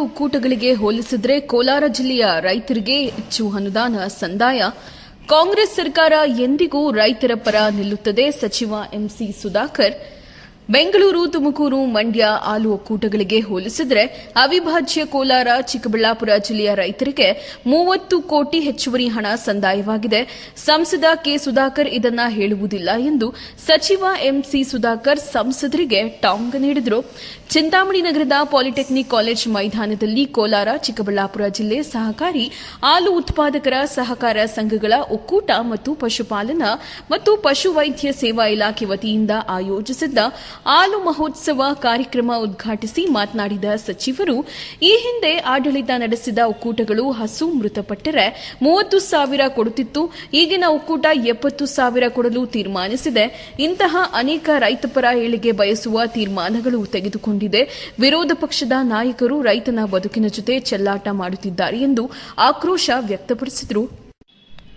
ಒಕ್ಕೂಟಗಳಿಗೆ ಹೋಲಿಸಿದ್ರೆ ಕೋಲಾರ ಜಿಲ್ಲೆಯ ರೈತರಿಗೆ ಹೆಚ್ಚು ಅನುದಾನ ಸಂದಾಯ. ಕಾಂಗ್ರೆಸ್ ಸರ್ಕಾರ ಎಂದಿಗೂ ರೈತರ ಪರ ನಿಲ್ಲುತ್ತದೆ. ಸಚಿವ ಎಂಸಿ ಸುಧಾಕರ್ ಬೆಂಗಳೂರು, ತುಮಕೂರು, ಮಂಡ್ಯ ಹಾಲು ಒಕ್ಕೂಟಗಳಿಗೆ ಹೋಲಿಸಿದರೆ ಅವಿಭಾಜ್ಯ ಕೋಲಾರ, ಚಿಕ್ಕಬಳ್ಳಾಪುರ ಜಿಲ್ಲೆಯ ರೈತರಿಗೆ ಮೂವತ್ತು ಕೋಟಿ ಹೆಚ್ಚುವರಿ ಹಣ ಸಂದಾಯವಾಗಿದೆ. ಸಂಸದ ಕೆ ಸುಧಾಕರ್ ಇದನ್ನ ಹೇಳುವುದಿಲ್ಲ ಎಂದು ಸಚಿವ ಎಂಸಿ ಸುಧಾಕರ್ ಸಂಸದರಿಗೆ ಟಾಂಗ್ ನೀಡಿದರು. ಚಿಂತಾಮಣಿ ನಗರದ ಪಾಲಿಟೆಕ್ನಿಕ್ ಕಾಲೇಜ್ ಮೈದಾನದಲ್ಲಿ ಕೋಲಾರ, ಚಿಕ್ಕಬಳ್ಳಾಪುರ ಜಿಲ್ಲೆ ಸಹಕಾರಿ ಹಾಲು ಉತ್ಪಾದಕರ ಸಹಕಾರ ಸಂಘಗಳ ಒಕ್ಕೂಟ ಮತ್ತು ಪಶುಪಾಲನಾ ಮತ್ತು ಪಶುವೈದ್ಯ ಸೇವಾ ಇಲಾಖೆ ವತಿಯಿಂದ ಆಯೋಜಿಸಿದ್ದ ಹಾಲು ಮಹೋತ್ಸವ ಕಾರ್ಯಕ್ರಮ ಉದ್ಘಾಟಿಸಿ ಮಾತನಾಡಿದ ಸಚಿವರು, ಈ ಹಿಂದೆ ಆಡಳಿತ ನಡೆಸಿದ ಒಕ್ಕೂಟಗಳು ಹಸು ಮೃತಪಟ್ಟರೆ ಮೂವತ್ತು ಸಾವಿರ ಕೊಡುತ್ತಿತ್ತು. ಈಗಿನ ಒಕ್ಕೂಟ ಎಪ್ಪತ್ತು ಸಾವಿರ ಕೊಡಲು ತೀರ್ಮಾನಿಸಿದೆ. ಇಂತಹ ಅನೇಕ ರೈತಪರ ಏಳಿಗೆ ಬಯಸುವ ತೀರ್ಮಾನಗಳು ತೆಗೆದುಕೊಂಡಿದೆ. ವಿರೋಧ ಪಕ್ಷದ ನಾಯಕರು ರೈತನ ಬದುಕಿನ ಜೊತೆ ಚೆಲ್ಲಾಟ ಮಾಡುತ್ತಿದ್ದಾರೆ ಎಂದು ಆಕ್ರೋಶ ವ್ಯಕ್ತಪಡಿಸಿದರು.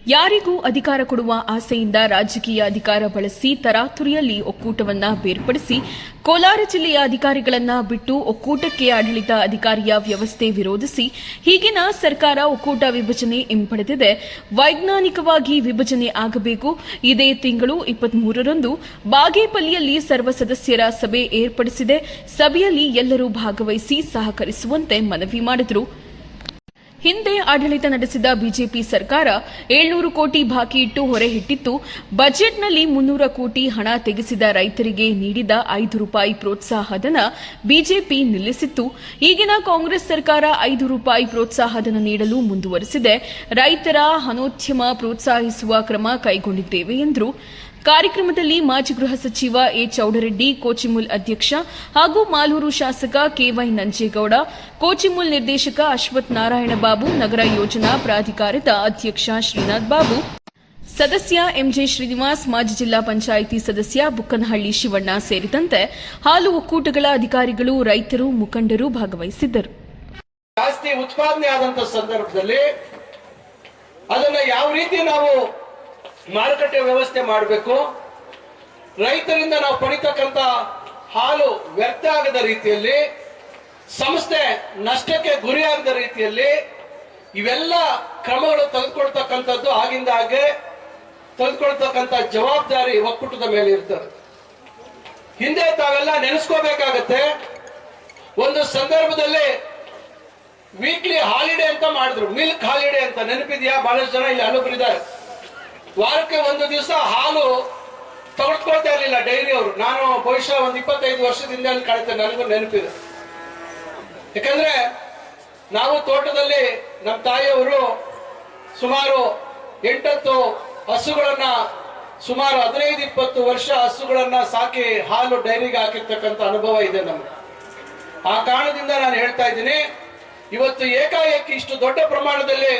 ಯಾರಿಗೂ ಅಧಿಕಾರ ಕೊಡುವ ಆಸೆಯಿಂದ ರಾಜಕೀಯ ಅಧಿಕಾರ ಬಳಸಿ ತರಾತುರಿಯಲ್ಲಿ ಒಕ್ಕೂಟವನ್ನ ಬೇರ್ಪಡಿಸಿ ಕೋಲಾರ ಜಿಲ್ಲೆಯ ಅಧಿಕಾರಿಗಳನ್ನ ಬಿಟ್ಟು ಒಕ್ಕೂಟಕ್ಕೆ ಆಡಳಿತ ಅಧಿಕಾರಿಯ ವ್ಯವಸ್ಥೆ ವಿರೋಧಿಸಿ ಹೀಗಿನ ಸರ್ಕಾರ ಒಕ್ಕೂಟ ವಿಭಜನೆ ಹಿಂಪಡೆದಿದೆ. ವೈಜ್ಞಾನಿಕವಾಗಿ ವಿಭಜನೆ ಆಗಬೇಕು. ಇದೇ ತಿಂಗಳು ಇಪ್ಪತ್ಮೂರರಂದು ಬಾಗೇಪಲ್ಲಿಯಲ್ಲಿ ಸರ್ವ ಸದಸ್ಯರ ಸಭೆ ಏರ್ಪಡಿಸಿದೆ. ಸಭೆಯಲ್ಲಿ ಎಲ್ಲರೂ ಭಾಗವಹಿಸಿ ಸಹಕರಿಸುವಂತೆ ಮನವಿ ಮಾಡಿದರು. ಹಿಂದೆ ಆಡಳಿತ ನಡೆಸಿದ ಬಿಜೆಪಿ ಸರ್ಕಾರ ಏಳ್ನೂರು ಕೋಟಿ ಬಾಕಿ ಇಟ್ಟು ಹೊರೆ ಹಿಟ್ಟಿತ್ತು ಬಜೆಟ್ನಲ್ಲಿ ಮುನ್ನೂರ ಕೋಟಿ ಹಣ ತೆಗೆಸಿದ ರೈತರಿಗೆ ನೀಡಿದ ಐದು ರೂಪಾಯಿ ಪ್ರೋತ್ಸಾಹಧನ ಬಿಜೆಪಿ ನಿಲ್ಲಿಸಿತ್ತು. ಈಗಿನ ಕಾಂಗ್ರೆಸ್ ಸರ್ಕಾರ ಐದು ರೂಪಾಯಿ ಪ್ರೋತ್ಸಾಹಧನ ನೀಡಲು ಮುಂದುವರೆಸಿದೆ. ರೈತರ ಹನೋದ್ಯಮ ಪ್ರೋತ್ಸಾಹಿಸುವ ಕ್ರಮ ಕೈಗೊಂಡಿದ್ದೇವೆ ಎಂದರು. ಕಾರ್ಯಕ್ರಮದಲ್ಲಿ ಮಾಜಿ ಗೃಹ ಸಚಿವ ಎ ಚೌಡರೆಡ್ಡಿ, ಕೋಚಿಮುಲ್ ಅಧ್ಯಕ್ಷ ಹಾಗೂ ಮಾಲೂರು ಶಾಸಕ ಕೆವೈ ನಂಜೇಗೌಡ, ಕೋಚಿಮುಲ್ ನಿರ್ದೇಶಕ ಅಶ್ವಥ್ ನಾರಾಯಣ ಬಾಬು, ನಗರ ಯೋಜನಾ ಪ್ರಾಧಿಕಾರದ ಅಧ್ಯಕ್ಷ ಶ್ರೀನಾಥ್ ಬಾಬು, ಸದಸ್ಯ ಎಂಜೆ ಶ್ರೀನಿವಾಸ್, ಮಾಜಿ ಜಿಲ್ಲಾ ಪಂಚಾಯಿತಿ ಸದಸ್ಯ ಬುಕ್ಕನಹಳ್ಳಿ ಶಿವಣ್ಣ ಸೇರಿದಂತೆ ಹಾಲು ಒಕ್ಕೂಟಗಳ ಅಧಿಕಾರಿಗಳು, ರೈತರು, ಮುಖಂಡರು ಭಾಗವಹಿಸಿದ್ದರು. ಜಾಸ್ತಿ ಉತ್ಪಾದನೆ ಆದಂತ ಸಂದರ್ಭದಲ್ಲಿ ಅದನ್ನ ಯಾವ ರೀತಿ ನಾವು ಮಾರುಕಟ್ಟೆ ವ್ಯವಸ್ಥೆ ಮಾಡಬೇಕು. ರೈತರಿಂದ ನಾವು ಪಡಿತಕ್ಕಂತ ಹಾಲು ವ್ಯರ್ಥ ಆಗದ ರೀತಿಯಲ್ಲಿ, ಸಂಸ್ಥೆ ನಷ್ಟಕ್ಕೆ ಗುರಿಯಾಗದ ರೀತಿಯಲ್ಲಿ ಇವೆಲ್ಲ ಕ್ರಮಗಳು ತಂದುಕೊಳ್ತಕ್ಕಂಥದ್ದು ಆಗಿಂದ ಹಾಗೆ ತೆಗೆದುಕೊಳ್ತಕ್ಕಂಥ ಜವಾಬ್ದಾರಿ ಒಕ್ಕೂಟದ ಮೇಲೆ ಇರ್ತದೆ. ಹಿಂದೆ ತಾವೆಲ್ಲ ನೆನೆಸ್ಕೋಬೇಕಾಗತ್ತೆ, ಒಂದು ಸಂದರ್ಭದಲ್ಲಿ ವೀಕ್ಲಿ ಹಾಲಿಡೇ ಅಂತ ಮಾಡಿದ್ರು. ಮಿಲ್ಕ್ ಹಾಲಿಡೇ ಅಂತ ನೆನಪಿದ್ಯಾ? ಬಹಳಷ್ಟು ಜನ ಇಲ್ಲಿ ಹಲವರಿದ್ದಾರೆ ವಾರಕ್ಕೆ ಒಂದು ದಿವಸ ಹಾಲು ತಗೊಳ್ಕೊಳ್ತಾ ಇರಲಿಲ್ಲ ಡೈರಿ ಅವರು. ನಾನು ಬಹುಶಃ ಒಂದು ಇಪ್ಪತ್ತೈದು ವರ್ಷದಿಂದ ಅಲ್ಲಿ ನನಗೂ ನೆನಪಿದೆ. ಯಾಕಂದ್ರೆ ನಾವು ತೋಟದಲ್ಲಿ ನಮ್ಮ ತಾಯಿಯವರು ಸುಮಾರು ಎಂಟತ್ತು ಹಸುಗಳನ್ನ, ಸುಮಾರು ಹದಿನೈದು, ಇಪ್ಪತ್ತು ವರ್ಷ ಹಸುಗಳನ್ನ ಸಾಕಿ ಹಾಲು ಡೈರಿಗೆ ಹಾಕಿರ್ತಕ್ಕಂಥ ಅನುಭವ ಇದೆ ನಮ್ಗೆ. ಆ ಕಾರಣದಿಂದ ನಾನು ಹೇಳ್ತಾ ಇದ್ದೀನಿ, ಇವತ್ತು ಏಕಾಏಕಿ ಇಷ್ಟು ದೊಡ್ಡ ಪ್ರಮಾಣದಲ್ಲಿ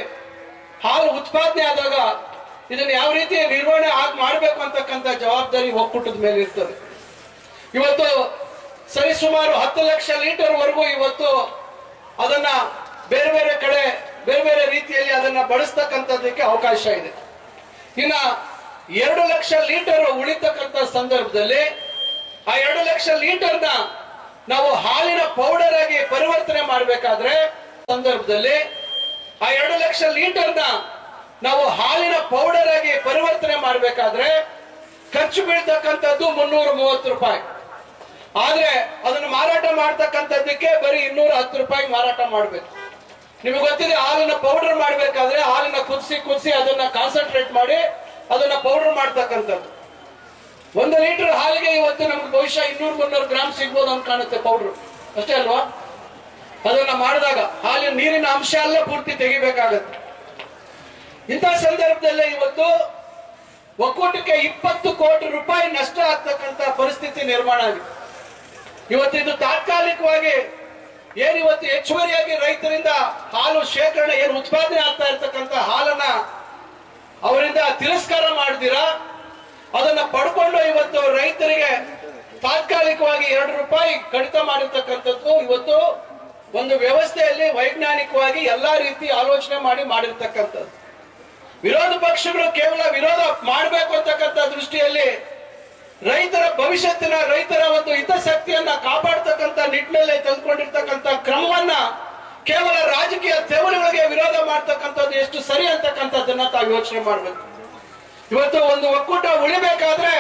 ಹಾಲು ಉತ್ಪಾದನೆ ಆದಾಗ ಇದನ್ನ ಯಾವ ರೀತಿ ನಿರ್ವಹಣೆ ಆಗ್ ಮಾಡಬೇಕು ಅಂತಕ್ಕಂಥ ಜವಾಬ್ದಾರಿ ಒಕ್ಕೂಟದ ಮೇಲೆ ಇರ್ತದೆ. ಇವತ್ತು ಸರಿಸುಮಾರು ಹತ್ತು ಲಕ್ಷ ಲೀಟರ್ ವರೆಗೂ ಇವತ್ತು ಅದನ್ನ ಬೇರೆ ಬೇರೆ ಕಡೆ, ಬೇರೆ ಬೇರೆ ರೀತಿಯಲ್ಲಿ ಅದನ್ನ ಬಳಸ್ತಕ್ಕಂಥದ್ದಕ್ಕೆ ಅವಕಾಶ ಇದೆ. ಇನ್ನ ಎರಡು ಲಕ್ಷ ಲೀಟರ್ ಉಳಿತಕ್ಕಂಥ ಸಂದರ್ಭದಲ್ಲಿ ಆ ಎರಡು ಲಕ್ಷ ಲೀಟರ್ನ ನಾವು ಹಾಲಿನ ಪೌಡರ್ ಆಗಿ ಪರಿವರ್ತನೆ ಮಾಡಬೇಕಾದ್ರೆ ಸಂದರ್ಭದಲ್ಲಿ ಆ ಎರಡು ಲಕ್ಷ ಲೀಟರ್ನ ನಾವು ಹಾಲಿನ ಪೌಡರ್ ಆಗಿ ಪರಿವರ್ತನೆ ಮಾಡಬೇಕಾದ್ರೆ ಖರ್ಚು ಬೀಳ್ತಕ್ಕಂಥದ್ದು ಮುನ್ನೂರ ಮೂವತ್ತು ರೂಪಾಯಿ. ಆದ್ರೆ ಅದನ್ನು ಮಾರಾಟ ಮಾಡ್ತಕ್ಕಂಥದ್ದಕ್ಕೆ ಬರೀ ಇನ್ನೂರ ಹತ್ತು ರೂಪಾಯಿ ಮಾರಾಟ ಮಾಡಬೇಕು. ನಿಮಗೆ ಗೊತ್ತಿದೆ, ಹಾಲಿನ ಪೌಡರ್ ಮಾಡಬೇಕಾದ್ರೆ ಹಾಲಿನ ಕುದಿಸಿ ಕುದಿಸಿ ಅದನ್ನ ಕಾನ್ಸಂಟ್ರೇಟ್ ಮಾಡಿ ಅದನ್ನ ಪೌಡರ್ ಮಾಡ್ತಕ್ಕಂಥದ್ದು. ಒಂದು ಲೀಟರ್ ಹಾಲಿಗೆ ಇವತ್ತು ನಮ್ಗೆ ಬಹುಶಃ ಇನ್ನೂರು ಮುನ್ನೂರು ಗ್ರಾಮ್ ಸಿಗ್ಬೋದು ಅಂತ ಕಾಣುತ್ತೆ ಪೌಡರ್ ಅಷ್ಟೇ ಅಲ್ವಾ? ಅದನ್ನ ಮಾಡಿದಾಗ ಹಾಲಿನ ನೀರಿನ ಅಂಶ ಎಲ್ಲ ಪೂರ್ತಿ ತೆಗಿಬೇಕಾಗತ್ತೆ. ಇಂಥ ಸಂದರ್ಭದಲ್ಲೇ ಇವತ್ತು ಒಕ್ಕೂಟಕ್ಕೆ ಇಪ್ಪತ್ತು ಕೋಟಿ ರೂಪಾಯಿ ನಷ್ಟ ಆಗ್ತಕ್ಕಂತ ಪರಿಸ್ಥಿತಿ ನಿರ್ಮಾಣ ಆಗಿದೆ. ಇವತ್ತು ತಾತ್ಕಾಲಿಕವಾಗಿ ಏನಿವತ್ತು ಹೆಚ್ಚುವರಿಯಾಗಿ ರೈತರಿಂದ ಹಾಲು ಶೇಖರಣೆ ಏನು ಉತ್ಪಾದನೆ ಆಗ್ತಾ ಇರ್ತಕ್ಕಂಥ ಹಾಲನ್ನ ಅವರಿಂದ ತಿರಸ್ಕಾರ ಮಾಡಿದಿರಾ? ಅದನ್ನ ಪಡ್ಕೊಂಡು ಇವತ್ತು ರೈತರಿಗೆ ತಾತ್ಕಾಲಿಕವಾಗಿ ಎರಡು ರೂಪಾಯಿ ಕಡಿತ ಮಾಡಿರ್ತಕ್ಕಂಥದ್ದು ಇವತ್ತು ಒಂದು ವ್ಯವಸ್ಥೆಯಲ್ಲಿ ವೈಜ್ಞಾನಿಕವಾಗಿ ಎಲ್ಲಾ ರೀತಿ ಆಲೋಚನೆ ಮಾಡಿ ಮಾಡಿರ್ತಕ್ಕಂಥದ್ದು. ವಿರೋಧ ಪಕ್ಷಗಳು ಕೇವಲ ವಿರೋಧ ಮಾಡಬೇಕು ಅಂತಕ್ಕಂಥ ದೃಷ್ಟಿಯಲ್ಲಿ ರೈತರ ಭವಿಷ್ಯತ್ತಿನ ರೈತರ ಒಂದು ಹಿತಾಸಕ್ತಿಯನ್ನ ಕಾಪಾಡ್ತಕ್ಕಂಥ ನಿಟ್ಟಿನಲ್ಲಿ ತೆಗೆದುಕೊಂಡಿರ್ತಕ್ಕಂಥ ಕ್ರಮವನ್ನ ಕೇವಲ ರಾಜಕೀಯ ತೆವಲುಗಳಿಗೆ ವಿರೋಧ ಮಾಡ್ತಕ್ಕಂಥದ್ದು ಎಷ್ಟು ಸರಿ ಅಂತಕ್ಕಂಥದ್ದನ್ನ ತಾವು ಯೋಚನೆ ಮಾಡಬೇಕು. ಇವತ್ತು ಒಂದು ಒಕ್ಕೂಟ ಉಳಿಬೇಕಾದ್ರೆ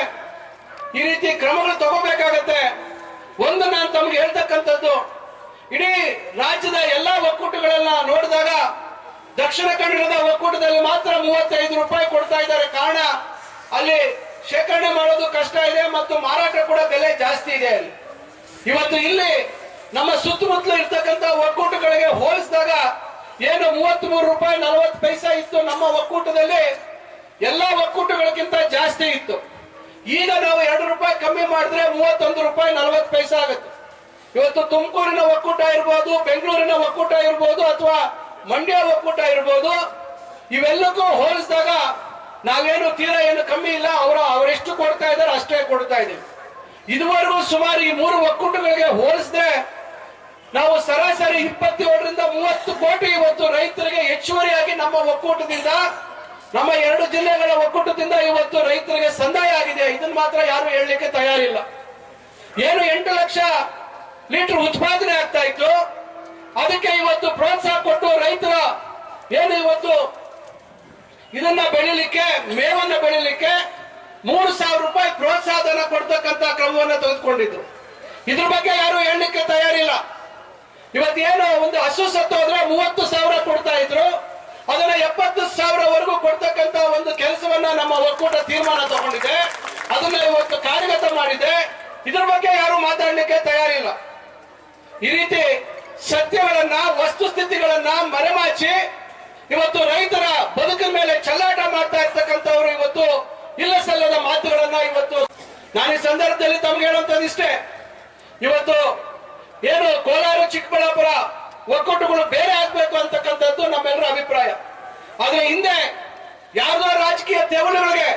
ಈ ರೀತಿ ಕ್ರಮಗಳು ತಗೋಬೇಕಾಗತ್ತೆ. ಒಂದು ನಾನು ತಮ್ಗೆ ಹೇಳ್ತಕ್ಕಂಥದ್ದು, ಇಡೀ ರಾಜ್ಯದ ಎಲ್ಲಾ ಒಕ್ಕೂಟಗಳನ್ನ ನೋಡಿದಾಗ ದಕ್ಷಿಣ ಕನ್ನಡದ ಒಕ್ಕೂಟದಲ್ಲಿ ಮಾತ್ರ ಮೂವತ್ತೈದು ರೂಪಾಯಿ ಕೊಡ್ತಾ ಇದ್ದಾರೆ. ಕಾರಣ, ಅಲ್ಲಿ ಶೇಖರಣೆ ಮಾಡೋದು ಕಷ್ಟ ಇದೆ ಮತ್ತು ಮಾರಾಟ ಕೂಡ ಬೆಲೆ ಜಾಸ್ತಿ ಇದೆ ಅಲ್ಲಿ. ಇವತ್ತು ಇಲ್ಲಿ ನಮ್ಮ ಸುತ್ತಮುತ್ತಲು ಇರ್ತಕ್ಕಂಥ ಒಕ್ಕೂಟಗಳಿಗೆ ಹೋಲಿಸಿದಾಗ ಏನು ಮೂವತ್ತ್ ಮೂರು ರೂಪಾಯಿ ನಲವತ್ತು ಪೈಸಾ ಇತ್ತು ನಮ್ಮ ಒಕ್ಕೂಟದಲ್ಲಿ, ಎಲ್ಲಾ ಒಕ್ಕೂಟಗಳಿಗಿಂತ ಜಾಸ್ತಿ ಇತ್ತು. ಈಗ ನಾವು ಎರಡು ರೂಪಾಯಿ ಕಮ್ಮಿ ಮಾಡಿದ್ರೆ ಮೂವತ್ತೊಂದು ರೂಪಾಯಿ ನಲವತ್ತು ಪೈಸಾ ಆಗುತ್ತೆ. ಇವತ್ತು ತುಮಕೂರಿನ ಒಕ್ಕೂಟ ಇರ್ಬೋದು, ಬೆಂಗಳೂರಿನ ಒಕ್ಕೂಟ ಇರ್ಬೋದು ಅಥವಾ ಮಂಡ್ಯ ಒಕ್ಕೂಟ ಇರ್ಬೋದು, ಇವೆಲ್ಲಕ್ಕೂ ಹೋಲಿಸಿದಾಗ ನಾವೇನು ತೀರಾ ಏನು ಕಮ್ಮಿ ಇಲ್ಲ, ಅವರು ಅವರೆಷ್ಟು ಕೊಡ್ತಾ ಇದ್ದಾರೆ, ಅಷ್ಟೇ ಕೊಡ್ತಾ ಇದ್ದೀವಿ. ಇದುವರೆಗೂ ಸುಮಾರು ಈ ಮೂರು ಒಕ್ಕೂಟಗಳಿಗೆ ಹೋಲಿಸಿದ್ರೆ ನಾವು ಸರಾಸರಿ ಇಪ್ಪತ್ತೇಳರಿಂದ ಮೂವತ್ತು ಕೋಟಿ ಇವತ್ತು ರೈತರಿಗೆ ಹೆಚ್ಚುವರಿಯಾಗಿ ನಮ್ಮ ಒಕ್ಕೂಟದಿಂದ, ನಮ್ಮ ಎರಡು ಜಿಲ್ಲೆಗಳ ಒಕ್ಕೂಟದಿಂದ ಇವತ್ತು ರೈತರಿಗೆ ಸಂದಾಯ ಆಗಿದೆ. ಇದನ್ನ ಮಾತ್ರ ಯಾರು ಹೇಳಲಿಕ್ಕೆ ತಯಾರಿಲ್ಲ. ಏನು ಎಂಟು ಲಕ್ಷ ಲೀಟರ್ ಉತ್ಪಾದನೆ ಆಗ್ತಾ ಇತ್ತು. ಅದಕ್ಕೆ ಇವತ್ತು ಪ್ರೋತ್ಸಾಹ ಕೊಟ್ಟು ರೈತರ ಏನು ಇವತ್ತು ಇದನ್ನ ಬೆಳಿಲಿಕ್ಕೆ, ಮೇವನ್ನ ಬೆಳಿಲಿಕ್ಕೆ ಮೂರು ಸಾವಿರ ರೂಪಾಯಿ ಪ್ರೋತ್ಸಾಹಧನ ಕೊಡ್ತಕ್ಕಂತ ಕ್ರಮವನ್ನು ತೆಗೆದುಕೊಂಡಿದ್ರು ಇದ್ರ ಬಗ್ಗೆ ಯಾರು ಹೇಳಲಿಕ್ಕೆ ತಯಾರಿಲ್ಲ. ಇವತ್ತೇನು ಒಂದು ಹಸು ಸತ್ತು ಹೋದ್ರೆ ಮೂವತ್ತು ಸಾವಿರ ಕೊಡ್ತಾ ಇದ್ರು. ಅದನ್ನ ಎಪ್ಪತ್ತು ಸಾವಿರವರೆಗೂ ಕೊಡ್ತಕ್ಕಂತ ಒಂದು ಕೆಲಸವನ್ನ ನಮ್ಮ ಒಕ್ಕೂಟ ತೀರ್ಮಾನ ತಗೊಂಡಿದೆ. ಅದನ್ನ ಇವತ್ತು ಕಾರ್ಯಗತ ಮಾಡಿದೆ. ಇದ್ರ ಬಗ್ಗೆ ಯಾರು ಮಾತಾಡ್ಲಿಕ್ಕೆ ತಯಾರಿಲ್ಲ. ಈ ರೀತಿ ಸತ್ಯಗಳನ್ನ ವಸ್ತುಸ್ಥಿತಿಗಳನ್ನ ಮರೆಮಾಚಿ, ಇವತ್ತು ರೈತರ ಬದುಕಿನ ಮೇಲೆ ಚಲ್ಲಾಟ ಮಾಡ್ತಾ ಇರ್ತಕ್ಕಂಥವ್ರು ಇವತ್ತು ಇಲ್ಲ ಸಲ್ಲದ ಮಾತುಗಳನ್ನ ಇವತ್ತು ನಾನು ಈ ಸಂದರ್ಭದಲ್ಲಿ ತಮ್ಗೆ ಹೇಳುವಂತದ್ದು ಇಷ್ಟೇ. ಇವತ್ತು ಏನು ಕೋಲಾರ, ಚಿಕ್ಕಬಳ್ಳಾಪುರ ಒಕ್ಕೂಟಗಳು ಬೇರೆ ಆಗ್ಬೇಕು ಅಂತಕ್ಕಂಥದ್ದು ನಮ್ಮೆಲ್ಲರ ಅಭಿಪ್ರಾಯ. ಆದ್ರೆ ಹಿಂದೆ ಯಾರ್ದೋ ರಾಜಕೀಯ ತೆವಳುಗಳಿಗೆ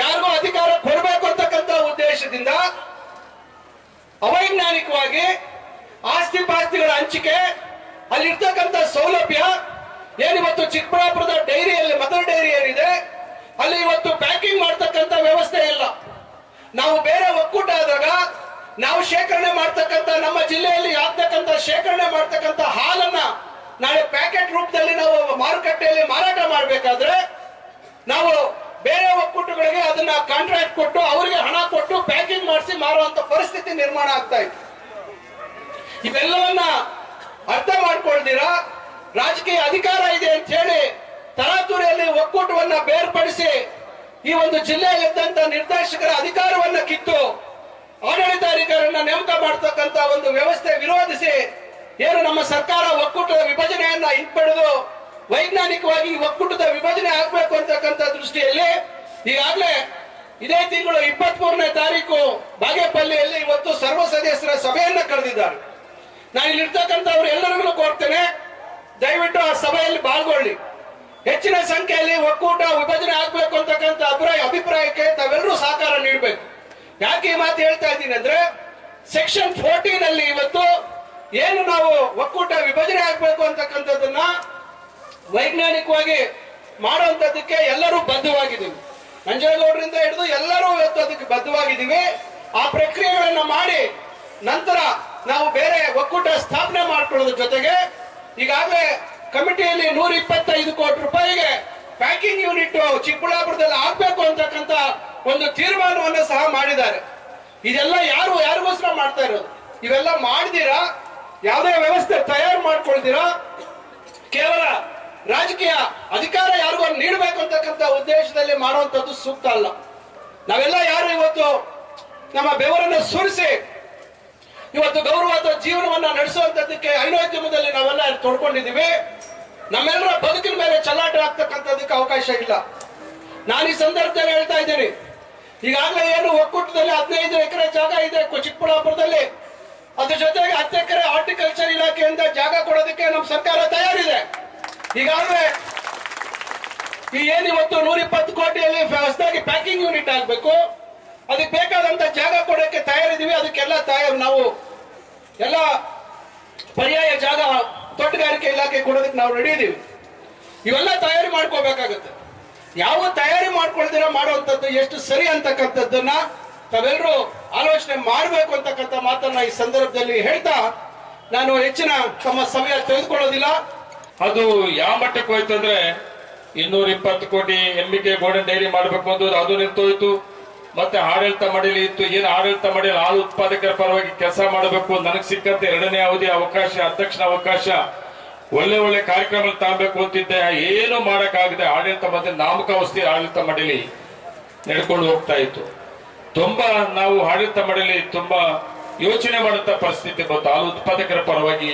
ಯಾರಿಗೋ ಅಧಿಕಾರ ಕೊಡಬೇಕು ಅಂತಕ್ಕಂಥ ಉದ್ದೇಶದಿಂದ ಅವೈಜ್ಞಾನಿಕವಾಗಿ ಆಸ್ತಿ ಪಾಸ್ತಿಗಳ ಹಂಚಿಕೆ, ಅಲ್ಲಿರ್ತಕ್ಕಂಥ ಸೌಲಭ್ಯ ಏನಿವತ್ತು ಚಿಕ್ಕಬಳ್ಳಾಪುರದ ಡೈರಿಯಲ್ಲಿ, ಮದರ್ ಡೈರಿ ಏನಿದೆ, ಅಲ್ಲಿ ಇವತ್ತು ಪ್ಯಾಕಿಂಗ್ ಮಾಡ್ತಕ್ಕಂಥ ವ್ಯವಸ್ಥೆ ಇಲ್ಲ. ನಾವು ಬೇರೆ ಒಕ್ಕೂಟ ಆದಾಗ, ನಾವು ಶೇಖರಣೆ ಮಾಡ್ತಕ್ಕಂಥ, ನಮ್ಮ ಜಿಲ್ಲೆಯಲ್ಲಿ ಆಗ್ತಕ್ಕಂಥ ಶೇಖರಣೆ ಮಾಡ್ತಕ್ಕಂಥ ಹಾಲನ್ನ ನಾಳೆ ಪ್ಯಾಕೆಟ್ ರೂಪದಲ್ಲಿ ನಾವು ಮಾರುಕಟ್ಟೆಯಲ್ಲಿ ಮಾರಾಟ ಮಾಡಬೇಕಾದ್ರೆ, ನಾವು ಬೇರೆ ಒಕ್ಕೂಟಗಳಿಗೆ ಅದನ್ನ ಕಾಂಟ್ರಾಕ್ಟ್ ಕೊಟ್ಟು, ಅವರಿಗೆ ಹಣ ಕೊಟ್ಟು ಪ್ಯಾಕಿಂಗ್ ಮಾಡಿಸಿ ಮಾರುವಂತ ಪರಿಸ್ಥಿತಿ ನಿರ್ಮಾಣ ಆಗ್ತಾ ಇತ್ತು. ಇವೆಲ್ಲವನ್ನ ಅರ್ಥ ಮಾಡ್ಕೊಳ್ದಿರಾ? ರಾಜಕೀಯ ಅಧಿಕಾರ ಇದೆ ಅಂತ ಹೇಳಿ ತರಾತುರಿಯಲ್ಲಿ ಒಕ್ಕೂಟವನ್ನ ಬೇರ್ಪಡಿಸಿ ಈ ಒಂದು ಜಿಲ್ಲೆಯಲ್ಲಿದ್ದಂತ ನಿರ್ದೇಶಕರ ಅಧಿಕಾರವನ್ನ ಕಿತ್ತು ಆಡಳಿತಾಧಿಕಾರನ್ನ ನೇಮಕ ಮಾಡತಕ್ಕಂತ ಒಂದು ವ್ಯವಸ್ಥೆ ವಿರೋಧಿಸಿ ಏನು ನಮ್ಮ ಸರ್ಕಾರ ಒಕ್ಕೂಟದ ವಿಭಜನೆಯನ್ನ ಹಿಂಪಡೆದು ವೈಜ್ಞಾನಿಕವಾಗಿ ಒಕ್ಕೂಟದ ವಿಭಜನೆ ಆಗ್ಬೇಕು ಅಂತಕ್ಕಂಥ ದೃಷ್ಟಿಯಲ್ಲಿ ಈಗಾಗಲೇ ಇದೇ ತಿಂಗಳು ಇಪ್ಪತ್ತ್ ಮೂರನೇ ತಾರೀಕು ಬಾಗೇಪಲ್ಲಿಯಲ್ಲಿ ಇವತ್ತು ಸರ್ವ ಸದಸ್ಯರ ಸಭೆಯನ್ನ ಕರೆದಿದ್ದಾರೆ. ನಾನು ಇಲ್ಲಿರ್ತಕ್ಕಂಥವ್ರು ಎಲ್ಲರಿಗೂ ಕೋರ್ತೇನೆ. ದಯವಿಟ್ಟು ಆ ಸಭೆಯಲ್ಲಿ ಪಾಲ್ಗೊಳ್ಳಿ. ಹೆಚ್ಚಿನ ಸಂಖ್ಯೆಯಲ್ಲಿ ಒಕ್ಕೂಟ, ವಿಭಜನೆ ಆಗ್ಬೇಕು ಅಂತಕ್ಕಂಥ ಅಭಿಪ್ರಾಯ, ಅಭಿಪ್ರಾಯಕ್ಕೆ ತಾವೆಲ್ಲರೂ ಸಹಕಾರ ನೀಡಬೇಕು. ಯಾಕೆ ಈ ಮಾತು ಹೇಳ್ತಾ ಇದ್ದೀನಿ ಅಂದ್ರೆ ಸೆಕ್ಷನ್ ಫೋರ್ಟೀನ್ ಅಲ್ಲಿ ಇವತ್ತು ಏನು ನಾವು ಒಕ್ಕೂಟ, ವಿಭಜನೆ ಆಗ್ಬೇಕು ಅಂತಕ್ಕಂಥದ್ದನ್ನ ವೈಜ್ಞಾನಿಕವಾಗಿ ಮಾಡುವಂಥದ್ದಕ್ಕೆ ಎಲ್ಲರೂ ಬದ್ಧವಾಗಿದ್ದೀವಿ. ನಂಜನಗೌಡರಿಂದ ಹಿಡಿದು ಎಲ್ಲರೂ ಇವತ್ತು ಅದಕ್ಕೆ ಬದ್ಧವಾಗಿದ್ದೀವಿ. ಆ ಪ್ರಕ್ರಿಯೆಗಳನ್ನ ಮಾಡಿ ನಂತರ ನಾವು ಬೇರೆ ಒಕ್ಕೂಟ ಸ್ಥಾಪನೆ ಮಾಡ್ಕೊಳ್ಳೋದ್ರ ಜೊತೆಗೆ ಈಗಾಗಲೇ ಕಮಿಟಿಯಲ್ಲಿ ನೂರ ಇಪ್ಪತ್ತೈದು ಕೋಟಿ ರೂಪಾಯಿಗೆ ಪ್ಯಾಕಿಂಗ್ ಯೂನಿಟ್ ಚಿಕ್ಕಬಳ್ಳಾಪುರದಲ್ಲಿ ಆಗ್ಬೇಕು ಅಂತಕ್ಕಂತ ಒಂದು ತೀರ್ಮಾನವನ್ನು ಸಹ ಮಾಡಿದ್ದಾರೆ. ಇದೆಲ್ಲ ಯಾರು ಯಾರಿಗೋಸ್ಕರ ಮಾಡ್ತಾ ಇರೋದು? ಇವೆಲ್ಲ ಮಾಡಿದಿರಾ? ಯಾವುದೇ ವ್ಯವಸ್ಥೆ ತಯಾರು ಮಾಡ್ಕೊಳ್ತೀರಾ ಕೇವಲ ರಾಜಕೀಯ ಅಧಿಕಾರ ಯಾರಿಗೋ ನೀಡಬೇಕು ಅಂತಕ್ಕಂಥ ಉದ್ದೇಶದಲ್ಲಿ ಮಾಡುವಂತದ್ದು ಸೂಕ್ತ ಅಲ್ಲ. ನಾವೆಲ್ಲ ಯಾರು ಇವತ್ತು ನಮ್ಮ ಬೆವರನ್ನು ಸುರಿಸಿ ಇವತ್ತು ಗೌರವದ ಜೀವನವನ್ನ ನಡೆಸುವಂತದಕ್ಕೆ ಐನೋದ್ಯಮದಲ್ಲಿ ನಾವೆಲ್ಲ ತೊಡ್ಕೊಂಡಿದ್ದೀವಿ. ನಮ್ಮೆಲ್ಲರ ಬದುಕಿನ ಮೇಲೆ ಚಲ್ಲಾಟ ಆಗ್ತಕ್ಕಂಥದಕ್ಕೆ ಅವಕಾಶ ಇಲ್ಲ. ನಾನು ಈ ಸಂದರ್ಭದಲ್ಲಿ ಹೇಳ್ತಾ ಇದ್ದೀನಿ. ಈಗಾಗಲೇ ಏನು ಒಕ್ಕೂಟದಲ್ಲಿ ಹದಿನೈದು ಎಕರೆ ಜಾಗ ಇದೆ ಚಿಕ್ಕಬಳ್ಳಾಪುರದಲ್ಲಿ. ಅದ್ರ ಜೊತೆಗೆ ಹತ್ತು ಎಕರೆ ಹಾರ್ಟಿಕಲ್ಚರ್ ಇಲಾಖೆಯಿಂದ ಜಾಗ ಕೊಡೋದಕ್ಕೆ ನಮ್ಮ ಸರ್ಕಾರ ತಯಾರಿದೆ. ಈಗಾಗಲೇ ಈ ಏನಿವತ್ತು ನೂರ ಇಪ್ಪತ್ತು ಕೋಟಿಯಲ್ಲಿ ಹೊಸದಾಗಿ ಪ್ಯಾಕಿಂಗ್ ಯೂನಿಟ್ ಆಗ್ಬೇಕು. ಅದಕ್ಕೆ ಬೇಕಾದಂತ ಜಾಗ ಕೊಡೋಕೆ ತಯಾರಿದೀವಿ ಅದಕ್ಕೆಲ್ಲ ತಯಾರು ನಾವು ಎಲ್ಲ ಪರ್ಯಾಯ ಜಾಗ ತೋಟಗಾರಿಕೆ ಇಲಾಖೆ ಕೊಡೋದಕ್ಕೆ ನಾವು ರೆಡಿ ಇದೀವಿ. ಇವೆಲ್ಲ ತಯಾರಿ ಮಾಡ್ಕೋಬೇಕಾಗುತ್ತೆ. ಯಾವ ತಯಾರಿ ಮಾಡ್ಕೊಳ್ದಿರ ಮಾಡುವಂತದ್ದು ಎಷ್ಟು ಸರಿ ಅಂತಕ್ಕಂಥದ್ದನ್ನ ತಾವೆಲ್ಲರೂ ಆಲೋಚನೆ ಮಾಡಬೇಕು ಅಂತಕ್ಕಂಥ ಮಾತನ್ನ ಈ ಸಂದರ್ಭದಲ್ಲಿ ಹೇಳ್ತಾ ನಾನು ಹೆಚ್ಚಿನ ತಮ್ಮ ಸಮಯ ತೆಗೆದುಕೊಳ್ಳೋದಿಲ್ಲ. ಅದು ಯಾವ ಮಟ್ಟಕ್ಕೆ ಹೋಯ್ತು ಅಂದ್ರೆ ಇನ್ನೂರ ಇಪ್ಪತ್ತು ಕೋಟಿ ಎಂಬಿಕೆ ಗೋಡನ್ ಡೈರಿ ಮಾಡಬೇಕು ಅಂತ ಅದು ನಿಂತೋಯ್ತು. ಮತ್ತೆ ಆಡಳಿತ ಮಂಡಳಿ ಇತ್ತು. ಏನು ಆಡಳಿತ ಮಂಡಳಿ ಹಾಲು ಉತ್ಪಾದಕರ ಪರವಾಗಿ ಕೆಲಸ ಮಾಡಬೇಕು. ನನಗೆ ಸಿಕ್ಕಂತ ಎರಡನೇ ಅವಧಿ ಅವಕಾಶ, ಅಧ್ಯಕ್ಷನ ಅವಕಾಶ. ಒಳ್ಳೆ ಒಳ್ಳೆ ಕಾರ್ಯಕ್ರಮ ತಗಬೇಕು ಅಂತಿದ್ದೆ. ಏನು ಮಾಡಕ್ಕಾಗದೆ ಆಡಳಿತ ಮಂಡಳಿ ನಾಮಕಾವಸ್ಥೆ ಆಡಳಿತ ಮಂಡಳಿ ನಡ್ಕೊಂಡು ಹೋಗ್ತಾ ಇತ್ತು. ತುಂಬಾ ನಾವು ಆಡಳಿತ ಮಂಡಳಿ ತುಂಬಾ ಯೋಚನೆ ಮಾಡುವಂತ ಪರಿಸ್ಥಿತಿ ಬಂತು. ಹಾಲು ಉತ್ಪಾದಕರ ಪರವಾಗಿ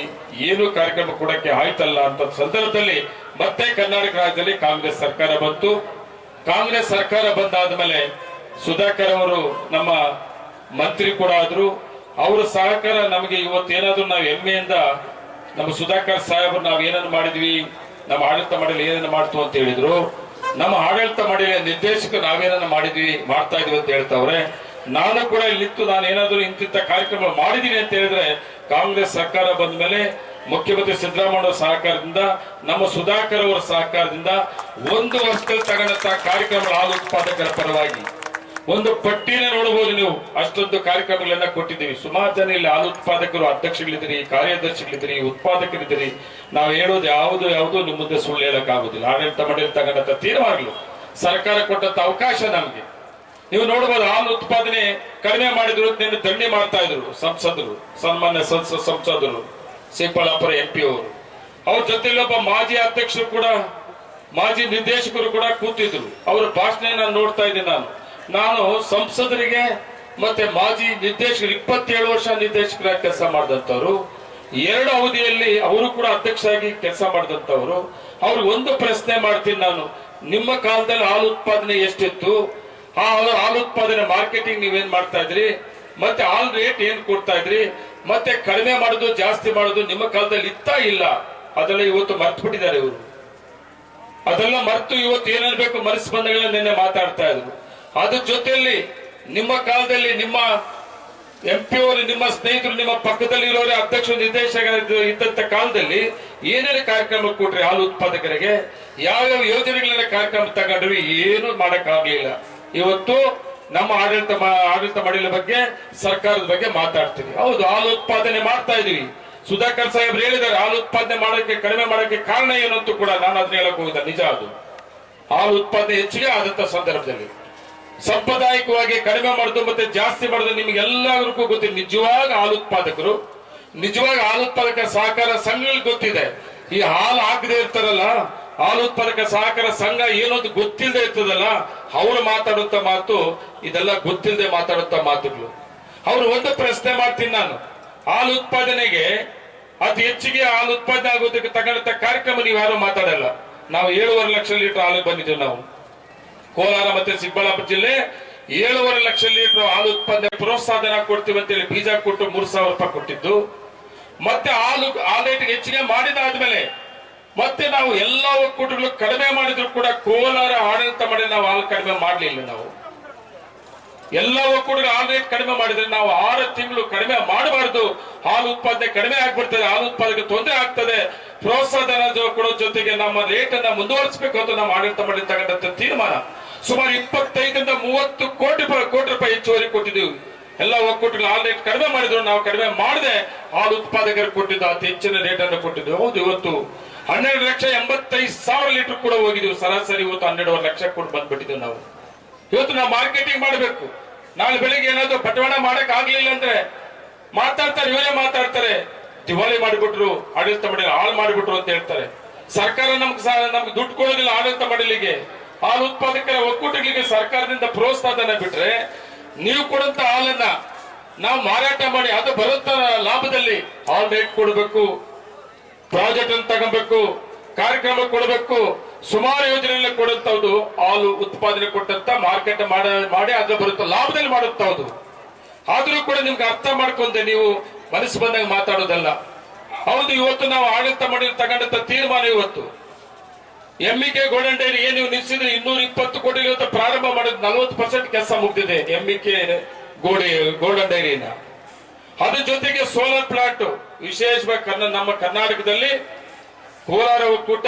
ಏನು ಕಾರ್ಯಕ್ರಮ ಕೊಡಕ್ಕೆ ಆಯ್ತಲ್ಲ ಅಂತ ಸಂದರ್ಭದಲ್ಲಿ ಮತ್ತೆ ಕರ್ನಾಟಕ ರಾಜ್ಯದಲ್ಲಿ ಕಾಂಗ್ರೆಸ್ ಸರ್ಕಾರ ಬಂತು. ಕಾಂಗ್ರೆಸ್ ಸರ್ಕಾರ ಬಂದಾದ್ಮೇಲೆ ಸುಧಾಕರ್ ಅವರು ನಮ್ಮ ಮಂತ್ರಿ ಕೂಡ ಆದ್ರು. ಅವರ ಸಹಕಾರ ನಮಗೆ ಇವತ್ತೇನಾದ್ರೂ ನಾವು ಹೆಮ್ಮೆಯಿಂದ ನಮ್ಮ ಸುಧಾಕರ್ ಸಾಹೇಬರು ನಾವು ಏನನ್ನು ಮಾಡಿದ್ವಿ, ನಮ್ಮ ಆಡಳಿತ ಮಂಡಳಿ ಏನನ್ನು ಮಾಡ್ತು ಅಂತ ಹೇಳಿದ್ರು. ನಮ್ಮ ಆಡಳಿತ ಮಂಡಳಿಯ ನಿರ್ದೇಶಕ ನಾವೇನನ್ನು ಮಾಡಿದ್ವಿ, ಮಾಡ್ತಾ ಇದೀವಿ ಅಂತ ಹೇಳ್ತಾವ್ರೆ. ನಾನು ಕೂಡ ಇಲ್ಲಿ ನಿಂತು ನಾನು ಏನಾದರೂ ಇಂತಿಂತ ಕಾರ್ಯಕ್ರಮ ಮಾಡಿದೀನಿ ಅಂತ ಹೇಳಿದ್ರೆ ಕಾಂಗ್ರೆಸ್ ಸರ್ಕಾರ ಬಂದ ಮೇಲೆ ಮುಖ್ಯಮಂತ್ರಿ ಸಿದ್ದರಾಮಯ್ಯ ಸಹಕಾರದಿಂದ, ನಮ್ಮ ಸುಧಾಕರ್ ಅವರ ಸಹಕಾರದಿಂದ ಒಂದು ವರ್ಷದಲ್ಲಿ ತಗೊಂಡಂತ ಕಾರ್ಯಕ್ರಮ ಹಾಲು ಉತ್ಪಾದಕರ ಪರವಾಗಿ. ಒಂದು ಪಟ್ಟಿನ ನೋಡಬಹುದು ನೀವು. ಅಷ್ಟೊಂದು ಕಾರ್ಯಕ್ರಮಗಳನ್ನ ಕೊಟ್ಟಿದ್ದೀವಿ. ಸುಮಾರು ಜನ ಇಲ್ಲಿ ಹಾಲು ಉತ್ಪಾದಕರು ಅಧ್ಯಕ್ಷಗಳಿದ್ದೀರಿ ಕಾರ್ಯದರ್ಶಿಗಳಿದ್ದೀರಿ, ಉತ್ಪಾದಕರಿದ್ದೀರಿ. ನಾವು ಹೇಳೋದು ಯಾವುದು ಯಾವುದು ನಿಮ್ಮ ಮುಂದೆ ಸುಳ್ಳು ಹೇಳಕ್ಕಾಗುದಿಲ್ಲ. ಆಡಳಿತ ಮಂಡಳಿ ತಗೊಂಡಂತ ತೀರ್ಮಾನಗಳು. ಸರ್ಕಾರ ಕೊಟ್ಟಂತ ಅವಕಾಶ ನಮ್ಗೆ. ನೀವು ನೋಡಬಹುದು ಹಾಲು ಉತ್ಪಾದನೆ ಕಡಿಮೆ ಮಾಡಿದ್ರು, ನಿನ್ನೆ ದಂಡಿ ಮಾಡ್ತಾ ಇದ್ರು ಸಂಸದರು, ಸನ್ಮಾನ್ಯ ಸಂಸದ ಸಂಸದರು ಸಿಂಪಳಾಪುರ ಎಂ ಪಿ ಅವರು ಅವ್ರ ಜೊತೆಲಿ ಒಬ್ಬ ಮಾಜಿ ಅಧ್ಯಕ್ಷರು ಕೂಡ, ಮಾಜಿ ನಿರ್ದೇಶಕರು ಕೂಡ ಕೂತಿದ್ರು. ಅವರ ಭಾಷಣ ನಾನು ನೋಡ್ತಾ ಇದ್ದೀನಿ ನಾನು. ನಾನು ಸಂಸದರಿಗೆ ಮತ್ತೆ ಮಾಜಿ ನಿರ್ದೇಶಕರು ಇಪ್ಪತ್ತೇಳು ವರ್ಷ ನಿರ್ದೇಶಕರಾಗಿ ಕೆಲಸ ಮಾಡಿದಂಥವ್ರು, ಎರಡು ಅವಧಿಯಲ್ಲಿ ಅವರು ಕೂಡ ಅಧ್ಯಕ್ಷರಾಗಿ ಕೆಲಸ ಮಾಡಿದಂಥವ್ರು. ಅವ್ರಿಗೆ ಒಂದು ಪ್ರಶ್ನೆ ಮಾಡ್ತೀನಿ ನಾನು. ನಿಮ್ಮ ಕಾಲದಲ್ಲಿ ಹಾಲು ಉತ್ಪಾದನೆ ಎಷ್ಟಿತ್ತು? ಆ ಹಾಲು- ಉತ್ಪಾದನೆ ಮಾರ್ಕೆಟಿಂಗ್ ನೀವೇನ್ ಮಾಡ್ತಾ ಇದ್ರಿ? ಮತ್ತೆ ಹಾಲು ರೇಟ್ ಏನ್ ಕೊಡ್ತಾ ಇದ್ರಿ? ಮತ್ತೆ ಕಡಿಮೆ ಮಾಡೋದು, ಜಾಸ್ತಿ ಮಾಡೋದು ನಿಮ್ಮ ಕಾಲದಲ್ಲಿ ಇತ್ತಾ ಇಲ್ಲ? ಅದೆಲ್ಲ ಇವತ್ತು ಮರ್ತು ಬಿಟ್ಟಿದ್ದಾರೆ ಇವರು. ಅದೆಲ್ಲ ಮರ್ತು ಇವತ್ತು ಏನಿರ್ಬೇಕು ಮನಸ್ಸು ಬಂದಾಗ ನಿನ್ನೆ ಮಾತಾಡ್ತಾ ಇದ್ರು. ಅದ್ರ ಜೊತೆಯಲ್ಲಿ ನಿಮ್ಮ ಕಾಲದಲ್ಲಿ ನಿಮ್ಮ ಎಂ ಪಿ ಅವರು, ನಿಮ್ಮ ಸ್ನೇಹಿತರು, ನಿಮ್ಮ ಪಕ್ಕದಲ್ಲಿ ಇರೋರೇ ಅಧ್ಯಕ್ಷ ನಿರ್ದೇಶಕ ಇದ್ದಂತ ಕಾಲದಲ್ಲಿ ಏನೇನು ಕಾರ್ಯಕ್ರಮ ಕೊಟ್ರಿ ಹಾಲು ಉತ್ಪಾದಕರಿಗೆ? ಯಾವ್ಯಾವ ಯೋಜನೆಗಳನ್ನ ಕಾರ್ಯಕ್ರಮ ತಗೊಂಡ್ರಿ? ಏನು ಮಾಡಕ್ಕಾಗ್ಲಿಲ್ಲ. ಇವತ್ತು ನಮ್ಮ ಆಡಳಿತ ಆಡಳಿತ ಮಾಡಿದ ಬಗ್ಗೆ, ಸರ್ಕಾರದ ಬಗ್ಗೆ ಮಾತಾಡ್ತೀವಿ. ಹೌದು, ಹಾಲು ಉತ್ಪಾದನೆ ಮಾಡ್ತಾ ಇದೀವಿ. ಸುಧಾಕರ್ ಸಾಹೇಬ್ರು ಹೇಳಿದ್ದಾರೆ, ಹಾಲು ಉತ್ಪಾದನೆ ಮಾಡೋಕೆ ಕಡಿಮೆ ಮಾಡೋಕೆ ಕಾರಣ ಏನು ಅಂತ ಕೂಡ ನಾನು ಅದನ್ನ ಹೇಳಕ್ ಹೋಗಿದ್ದೆ ನಿಜ ಅದು. ಹಾಲು ಉತ್ಪಾದನೆ ಹೆಚ್ಚಿಗೆ ಆದಂತ ಸಂದರ್ಭದಲ್ಲಿ. ಸಾಂಪ್ರದಾಯಿಕವಾಗಿ ಕಡಿಮೆ ಮಾಡುದು ಮತ್ತೆ ಜಾಸ್ತಿ ಮಾಡುದು ನಿಮ್ಗೆಲ್ಲರಿಗೂ ಗೊತ್ತಿದೆ ನಿಜವಾಗ ಹಾಲು ಉತ್ಪಾದಕರು ನಿಜವಾಗ ಹಾಲು ಉತ್ಪಾದಕ ಸಹಕಾರ ಸಂಘಗಳಿಗೆ ಗೊತ್ತಿದೆ. ಈ ಹಾಲು ಹಾಕದೆ ಇರ್ತಾರಲ್ಲ ಹಾಲು ಉತ್ಪಾದಕ ಸಹಕಾರ ಸಂಘ ಏನೊಂದು ಗೊತ್ತಿಲ್ಲದೆ ಇರ್ತದಲ್ಲ, ಅವರು ಮಾತಾಡುತ್ತ ಮಾತು, ಇದೆಲ್ಲ ಗೊತ್ತಿಲ್ಲದೆ ಮಾತಾಡುತ್ತ ಮಾತುಗಳು. ಅವ್ರು ಒಂದು ಪ್ರಶ್ನೆ ಮಾಡ್ತೀನಿ ನಾನು. ಹಾಲು ಉತ್ಪಾದನೆಗೆ ಅತಿ ಹೆಚ್ಚಿಗೆ ಹಾಲು ಉತ್ಪಾದನೆ ಆಗೋದಕ್ಕೆ ತಗೊಂಡಂತ ಕಾರ್ಯಕ್ರಮ ನೀವು ಯಾರು ಮಾತಾಡಲ್ಲ. ನಾವು ಏಳುವರೆ ಲಕ್ಷ ಲೀಟರ್ ಹಾಲು ಬಂದಿದ್ದೇವೆ ನಾವು. ಕೋಲಾರ ಮತ್ತೆ ಚಿಕ್ಕಬಳ್ಳಾಪುರ ಜಿಲ್ಲೆ ಏಳುವರೆ ಲಕ್ಷ ಲೀಟರ್ ಹಾಲು ಉತ್ಪಾದನೆ ಪ್ರೋತ್ಸಾಹನ ಕೊಡ್ತೀವಿ ಅಂತೇಳಿ ಬೀಜ ಕೊಟ್ಟು ಮೂರ್ ಸಾವಿರ ರೂಪಾಯಿ ಕೊಟ್ಟಿದ್ದು. ಮತ್ತೆ ಹಾಲು ಹಾಲು ಹೆಚ್ಚಿಗೆ ಮಾಡಿದಾದ್ಮೇಲೆ ಮತ್ತೆ ನಾವು ಎಲ್ಲ ಒಕ್ಕೂಟಗಳು ಕಡಿಮೆ ಮಾಡಿದ್ರು ಕೂಡ ಕೋಲಾರ ಆಡಳಿತ ಮಾಡಿ ನಾವು ಹಾಲು ಕಡಿಮೆ ಮಾಡಲಿಲ್ಲ ನಾವು. ಎಲ್ಲ ಒಕ್ಕೂಟಗಳು ಹಾಲು ರೇಟ್ ಕಡಿಮೆ ಮಾಡಿದ್ರೆ ನಾವು ಆರು ತಿಂಗಳು ಕಡಿಮೆ ಮಾಡಬಾರದು. ಹಾಲು ಉತ್ಪಾದನೆ ಕಡಿಮೆ ಆಗ್ಬಿಡ್ತದೆ, ಹಾಲು ಉತ್ಪಾದನೆಗೆ ತೊಂದರೆ ಆಗ್ತದೆ. ಪ್ರೋತ್ಸಾಹಧನ ಕೊಡೋ ಜೊತೆಗೆ ನಮ್ಮ ರೇಟ್ ಅನ್ನ ಮುಂದುವರಿಸಬೇಕು ಅಂತ ನಾವು ಆಡಳಿತ ಮಾಡಿ ತೀರ್ಮಾನ. ಸುಮಾರು ಇಪ್ಪತ್ತೈದರಿಂದ ಮೂವತ್ತು ಕೋಟಿ ಕೋಟಿ ರೂಪಾಯಿ ಹೆಚ್ಚುವರಿ ಕೊಟ್ಟಿದ್ದೀವಿ. ಎಲ್ಲ ಒಕ್ಕೂಟಗಳು ಹಾಲು ರೇಟ್ ಕಡಿಮೆ ಮಾಡಿದ್ರು, ನಾವು ಕಡಿಮೆ ಮಾಡದೆ, ಹಾಲು ಉತ್ಪಾದಕರು ಕೊಟ್ಟಿದ್ದು, ಅತಿ ಹೆಚ್ಚಿನ ರೇಟ್ ಅನ್ನು ಕೊಟ್ಟಿದ್ದು. ಹೌದು, ಇವತ್ತು ಹನ್ನೆರಡು ಲಕ್ಷ ಎಂಬತ್ತೈದು ಸಾವಿರ ಲೀಟರ್ ಕೂಡ ಹೋಗಿದ್ದೀವಿ. ಸರಾಸರಿ ಇವತ್ತು ಹನ್ನೆರಡುವರೆ ಲಕ್ಷ ಕೂಡ ಬಂದ್ಬಿಟ್ಟಿದ್ದೀವಿ ನಾವು. ಇವತ್ತು ನಾವು ಮಾರ್ಕೆಟಿಂಗ್ ಮಾಡಬೇಕು. ನಾಳೆ ಬೆಳಿಗ್ಗೆ ಏನಾದ್ರು ಬಟವಾಣ ಮಾಡಕ್ ಆಗ್ಲಿಲ್ಲ ಅಂದ್ರೆ ಮಾತಾಡ್ತಾರೆ, ಇವರೇ ಮಾತಾಡ್ತಾರೆ. ದಿವಾಳಿ ಮಾಡಿಬಿಟ್ರು, ಆಡಳಿತ ಮಂಡಳಿ ಹಾಳು ಮಾಡಿಬಿಟ್ರು ಅಂತ ಹೇಳ್ತಾರೆ. ಸರ್ಕಾರ ನಮ್ಗೆ ನಮ್ಗೆ ದುಡ್ಡು ಕೊಡೋದಿಲ್ಲ ಆಡಳಿತ ಮಂಡಳಿಗೆ ಹಾಲು ಉತ್ಪಾದಕರ ಒಕ್ಕೂಟಗಳಿಗೆ ಸರ್ಕಾರದಿಂದ ಪ್ರೋತ್ಸಾಹನ ಬಿಟ್ರೆ ನೀವು ಕೊಡಂತ ಹಾಲನ್ನ ನಾವು ಮಾರಾಟ ಮಾಡಿ ಅದು ಬರುತ್ತ ಲಾಭದಲ್ಲಿ ಹಾಲ್ ರೇಟ್ ಕೊಡಬೇಕು, ಪ್ರಾಜೆಕ್ಟ್ ಅನ್ನು ತಗೊಬೇಕು, ಕಾರ್ಯಕ್ರಮ ಕೊಡಬೇಕು, ಸುಮಾರು ಯೋಜನೆಗಳನ್ನ ಕೊಡುತ್ತವುದು ಹಾಲು ಉತ್ಪಾದನೆ ಕೊಟ್ಟಂತ ಮಾರ್ಕೆಟ್ ಮಾಡ, ಮಾಡಿ ಅದು ಬರುತ್ತ ಲಾಭದಲ್ಲಿ ಮಾಡುತ್ತವ್ದು ಆದ್ರೂ ಕೂಡ ನಿಮ್ಗೆ ಅರ್ಥ ಮಾಡ್ಕೊಂಡೆ ನೀವು ಮನಸ್ಸು ಬಂದಾಗ ಮಾತಾಡೋದಲ್ಲ. ಹೌದು, ಇವತ್ತು ನಾವು ಆಡಳಿತ ಮಾಡಿ ತಗೊಂಡಂತ ತೀರ್ಮಾನ ಇವತ್ತು. ಎಂಇಕೆ ಗೋಲ್ಡನ್ ಡೈರಿ ಏನ್ ನೀವು ನಿಲ್ಸಿದ್ರೆ? ಇನ್ನೂರ ಇಪ್ಪತ್ತು ಕೋಟಿ ಪ್ರಾರಂಭ ಮಾಡಿದ ನಲ್ವತ್ತು ಪರ್ಸೆಂಟ್ ಕೆಲಸ ಮುಗ್ದಿದೆ ಎಂಇಕೆ ಗೋಡೆ ಗೋಲ್ಡನ್ ಡೈರಿನ ಅದ್ರ ಜೊತೆಗೆ ಸೋಲಾರ್ ಪ್ಲಾಂಟ್ ವಿಶೇಷವಾಗಿ ನಮ್ಮ ಕರ್ನಾಟಕದಲ್ಲಿ ಕೋಲಾರ ಒಕ್ಕೂಟ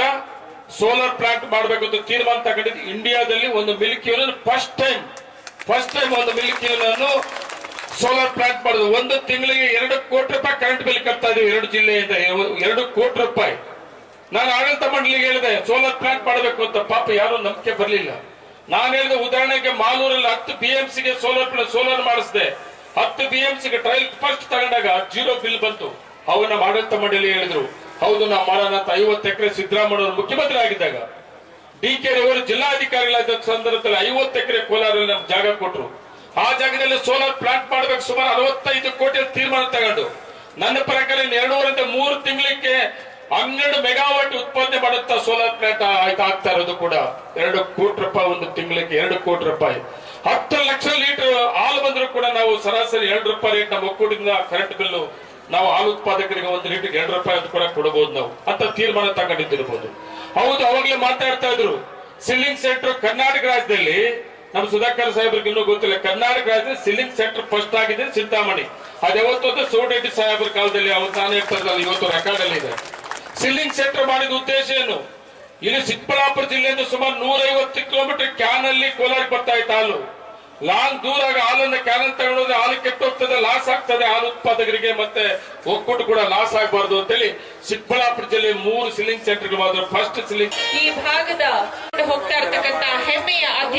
ಸೋಲಾರ್ ಪ್ಲಾಂಟ್ ಮಾಡಬೇಕು ಅಂತ ತೀರ್ಮಾನ ತಗೊಂಡಿದ್ದು. ಇಂಡಿಯಾದಲ್ಲಿ ಒಂದು milk union first time first time ಒಂದು ಮಿಲ್ಕ್ ಯೂನಿಯನ್ ಸೋಲಾರ್ ಪ್ಲಾಂಟ್ ಮಾಡುದು. ಒಂದು ತಿಂಗಳಿಗೆ ಎರಡು ಕೋಟಿ ರೂಪಾಯಿ ಕರೆಂಟ್ ಬಿಲ್ ಕಟ್ತಾ ಇದೀವಿ. ಎರಡು ಜಿಲ್ಲೆಯಿಂದ ಎರಡು ಕೋಟಿ ರೂಪಾಯಿ. ನಾನು ಆಡಳಿತ ಮಂಡಳಿಗೆ ಹೇಳಿದೆ, ಸೋಲಾರ್ ಪ್ಲಾಂಟ್ ಮಾಡಬೇಕು ಅಂತ. ಪಾಪ ಯಾರು ನಂಬಿಕೆ ಬರಲಿಲ್ಲ. ನಾನು ಹೇಳಿದೆ ಉದಾಹರಣೆಗೆ ಮಾಲೂರಲ್ಲಿ ಹತ್ತು ಬಿಎಂಸಿಗೆ ಸೋಲಾರ್ ಪ್ಲಾಂಟ್ ಸೋಲಾರ್ ಮಾಡಿಸಿದೆ. ಹತ್ತು ಬಿಎಂಸಿಗೆ ಟ್ರಯಲ್ ಫಸ್ಟ್ ತಗೊಂಡಾಗ ಜೀರೋ ಬಿಲ್ ಬಂತು. ಅವನ್ನ ಆಡಳಿತ ಮಂಡಳಿ ಹೇಳಿದ್ರು. ಹೌದು ನಾವು ಮಾಡೋಣ ಅಂತ ಐವತ್ತು ಎಕರೆ ಸಿದ್ದರಾಮಯ್ಯ ಮುಖ್ಯಮಂತ್ರಿ ಆಗಿದ್ದಾಗ. ಡಿ ಕೆ ಅವರು ಜಿಲ್ಲಾಧಿಕಾರಿಗಳಾದ ಸಂದರ್ಭದಲ್ಲಿ ಐವತ್ತು ಎಕರೆ ಕೋಲಾರಲ್ಲಿ ಜಾಗ ಕೊಟ್ರು. ಆ ಜಾಗದಲ್ಲಿ ಸೋಲಾರ್ ಪ್ಲಾಂಟ್ ಮಾಡಬೇಕು, ಸುಮಾರು ಅರವತ್ತೈದು ಕೋಟಿ ತೀರ್ಮಾನ ತಗೊಂಡು. ನನ್ನ ಪ್ರಕಾರ ಇನ್ನು ಎರಡೂವರೆಯಿಂದ ಮೂರು ತಿಂಗಳಿಗೆ ಹನ್ನೆರಡು ಮೆಗಾವಾಟ್ ಉತ್ಪಾದನೆ ಮಾಡುತ್ತಾ ಸೋಲಾರ್ ಪ್ಲಾಂಟ್ ಆಗ್ತಾ ಇರೋದು ಕೂಡ ಎರಡು ಕೋಟಿ ರೂಪಾಯಿ ಒಂದು ತಿಂಗಳಿಗೆ ಎರಡು ಕೋಟಿ ರೂಪಾಯಿ. ಹತ್ತು ಲಕ್ಷ ಲೀಟರ್ ಹಾಲು ಬಂದ್ರೂ ಕೂಡ ನಾವು ಸರಾಸರಿ ಎರಡು ರೂಪಾಯಿ ರೇಟ್ ನಮ್ಮ ಒಕ್ಕೂಟದಿಂದ ಕರೆಂಟ್ ಬಿಲ್ ನಾವು ಹಾಲು ಉತ್ಪಾದಕರಿಗೆ ಒಂದು ಲೀಟರ್ ಎರಡು ರೂಪಾಯಿ ಅದು ಕೂಡ ಕೊಡಬಹುದು ನಾವು. ಅಂತ ತೀರ್ಮಾನ ತಗೊಂಡಿದ್ದಿರ್ಬೋದು. ಹೌದು, ಅವಾಗಲೇ ಮಾತಾಡ್ತಾ ಇದ್ರು. ಸಿಲ್ಲಿಂಗ್ ಸೆಂಟರ್ ಕರ್ನಾಟಕ ರಾಜ್ಯದಲ್ಲಿ, ನಮ್ಮ ಸುಧಾಕರ್ ಸಾಹೇಬ್ರಿಗೆ ಇನ್ನೂ ಗೊತ್ತಿಲ್ಲ, ಕರ್ನಾಟಕ ರಾಜ್ಯದಲ್ಲಿ ಸಿಲ್ಲಿಂಗ್ ಸೆಂಟರ್ ಫಸ್ಟ್ ಆಗಿದೆ ಚಿಂತಾಮಣಿ ಅದ್ಯಾವತ್ತು ಸೋಡೆಡ್ಡಿ ಸಾಹೇಬ್ರ ಕಾಲದಲ್ಲಿ ಅವತ್ತು ನಾನು ಹೇಳ್ತಾರಲ್ಲ ಇವತ್ತು ರೆಕಾರ್ಡ್ ಅಲ್ಲಿ ಇದೆ. ಸಿಲ್ಲಿಂಗ್ ಸೆಂಟರ್ ಮಾಡಿದ ಉದ್ದೇಶ ಏನು? ಇಲ್ಲಿ ಚಿಕ್ಕಬಳ್ಳಾಪುರ ಜಿಲ್ಲೆಯಿಂದ ಸುಮಾರು ನೂರೈವತ್ತು ಕಿಲೋಮೀಟರ್ ಕ್ಯಾನ್ ಅಲ್ಲಿ ಕೋಲಾರ ಬರ್ತಾ ಇತ್ತು ಹಾಲು. ಲಾಂಗ್ ದೂರ ಹಾಲನ್ನು ಕ್ಯಾನ್ ತಗೊಂಡೋದ್ರೆ ಹಾಲು ಕೆಟ್ಟೋಗ್ತದೆ ಲಾಸ್ ಆಗ್ತದೆ, ಹಾಲು ಉತ್ಪಾದಕರಿಗೆ ಮತ್ತೆ ಒಕ್ಕೂಟ ಕೂಡ ಲಾಸ್ ಆಗಬಾರ್ದು ಅಂತೇಳಿ ಚಿಕ್ಕಬಳ್ಳಾಪುರ ಜಿಲ್ಲೆ ಮೂರು ಸಿಲ್ಲಿಂಗ್ ಸೆಂಟರ್ ಮಾಡಿದ್ರು ಫಸ್ಟ್ ಸಿಲಿಂಗ್ ಈ ಭಾಗದ ಹೋಗ್ತಾ ಇರ್ತಕ್ಕಂತ ಹೆಮ್ಮೆಯ